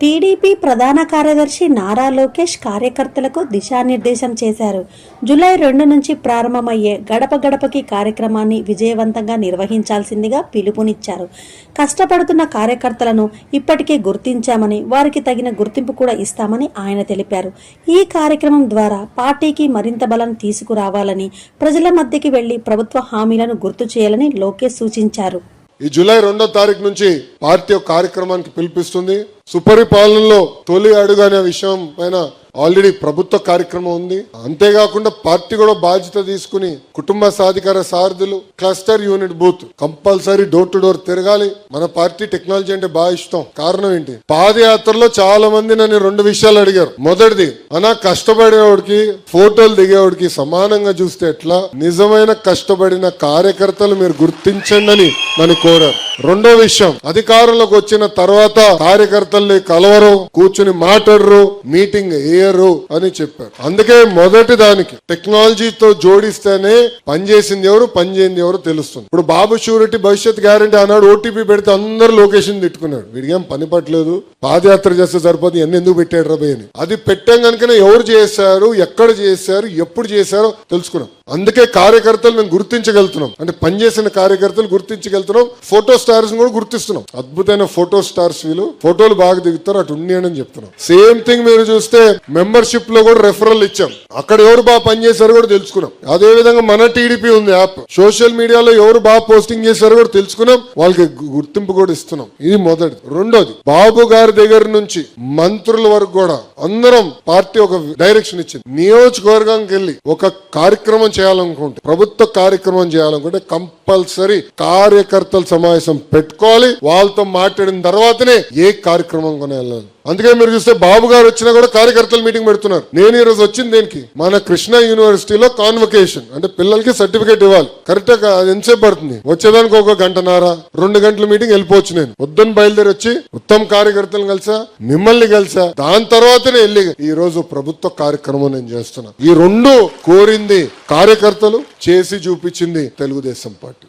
TDP ప్రధాన కార్యదర్శి నారా లోకేష్ కార్యకర్తలకు దిశానిర్దేశం చేశారు. జూలై రెండు నుంచి ప్రారంభమయ్యే గడప గడపకి కార్యక్రమాన్ని విజయవంతంగా నిర్వహించాల్సిందిగా పిలుపునిచ్చారు. కష్టపడుతున్న కార్యకర్తలను ఇప్పటికే గుర్తించామని వారికి తగిన గుర్తింపు కూడా ఇస్తామని ఆయన తెలిపారు. ఈ కార్యక్రమం ద్వారా పార్టీకి మరింత బలం తీసుకురావాలని ప్రజల మధ్యకి వెళ్ళి ప్రభుత్వ హామీలను గుర్తు చేయాలని లోకేష్ సూచించారు. ఈ జూలై రెండో తారీఖు నుంచి పార్టీ కార్యక్రమానికి పిలిపిస్తుంది. సుపరిపాలనలో తొలి అడుగు అనే విషయం పైన ఆల్రెడీ ప్రభుత్వ కార్యక్రమం ఉంది. అంతేకాకుండా పార్టీ కూడా బాధ్యత తీసుకుని కుటుంబ సాధికార సారథులు cluster unit booth compulsory door to door తిరగాలి. మన పార్టీ టెక్నాలజీ అంటే బాగా ఇష్టం. కారణం ఏంటి? పాదయాత్రలో చాలా మంది నన్ను రెండు విషయాలు అడిగారు. మొదటిది అనా కష్టపడేవాడికి ఫోటోలు దిగేవాడికి సమానంగా చూస్తే ఎట్లా? నిజమైన కష్టపడిన కార్యకర్తలు మీరు గుర్తించండి అని నన్ను కోరారు. రెండో విషయం అధికారంలోకి వచ్చిన తర్వాత కార్యకర్తల్ని కలవరు కూర్చుని మాట్లాడరు మీటింగ్ వేయరు అని చెప్పారు. అందుకే మొదటి దానికి టెక్నాలజీతో జోడిస్తేనే పనిచేసింది ఎవరు పనిచేయింది ఎవరు తెలుస్తుంది. ఇప్పుడు బాబు షూరిటీ భవిష్యత్ గ్యారంటీ అన్నాడు ఓటీపీ పెడితే అందరు లొకేషన్ తిట్టుకున్నాడు. వీడికేం పని పట్టలేదు పాదయాత్ర చేస్తే సరిపోతుంది ఎన్ని ఎందుకు పెట్టాడు రబే అని అది పెట్టాం కనుకనే ఎవరు చేశారు ఎక్కడ చేశారు ఎప్పుడు చేశారో తెలుసుకున్నాం. అందుకే కార్యకర్తలు మేము గుర్తించగలుగుతున్నాం. అంటే పనిచేసిన కార్యకర్తలు గుర్తించగలుగుతున్నాం. ఫోటోస్ స్టార్స్ కూడా గుర్తిస్తున్నాం. అద్భుతమైన ఫోటో స్టార్స్ వీళ్ళు. ఫోటోలు బాగా దిగుతారు అటు ఉండి చెప్తున్నాం. సేమ్ థింగ్ మీరు చూస్తే మెంబర్షిప్లో కూడా రెఫరల్ ఇచ్చాం. అక్కడ ఎవరు బాగా పనిచేశారు కూడా తెలుసుకున్నాం. అదే విధంగా మన టీడీపీ ఉంది యాప్ సోషల్ మీడియాలో ఎవరు బాగా పోస్టింగ్ చేశారు కూడా తెలుసుకున్నాం. వాళ్ళకి గుర్తింపు కూడా ఇస్తున్నాం. ఇది మొదటి రెండోది బాబు గారి దగ్గర నుంచి మంత్రుల వరకు కూడా అందరం పార్టీ ఒక డైరెక్షన్ ఇచ్చింది. నియోజకవర్గానికి వెళ్ళి ఒక కార్యక్రమం చేయాలనుకుంటే ప్రభుత్వ కార్యక్రమం చేయాలనుకుంటే కంపల్సరీ కార్యకర్తల సమావేశం పెట్టుకోవాలి. వాళ్ళతో మాట్లాడిన తర్వాతనే ఏ కార్యక్రమం కొని వెళ్ళాలి అందుకే మీరు చూస్తే బాబు గారు వచ్చినా కూడా కార్యకర్తలు మీటింగ్ పెడుతున్నారు. నేను ఈ రోజు వచ్చింది దేనికి? మన కృష్ణ యూనివర్సిటీలో కాన్వకేషన్ అంటే పిల్లలకి సర్టిఫికేట్ ఇవ్వాలి. కరెక్ట్ అది ఎంతసేపు పడుతుంది? వచ్చేదానికి ఒక గంటన్నర రెండు గంటల మీటింగ్ వెళ్ళిపోవచ్చు నేను. వద్దని బయలుదేరి వచ్చి ఉత్తమ కార్యకర్తలను కలిసా మిమ్మల్ని కలిసా. దాని తర్వాతనే వెళ్ళి ఈ రోజు ప్రభుత్వ కార్యక్రమం నేను చేస్తున్నా. ఈ రెండు కోరింది కార్యకర్తలు చేసి చూపించింది తెలుగుదేశం పార్టీ.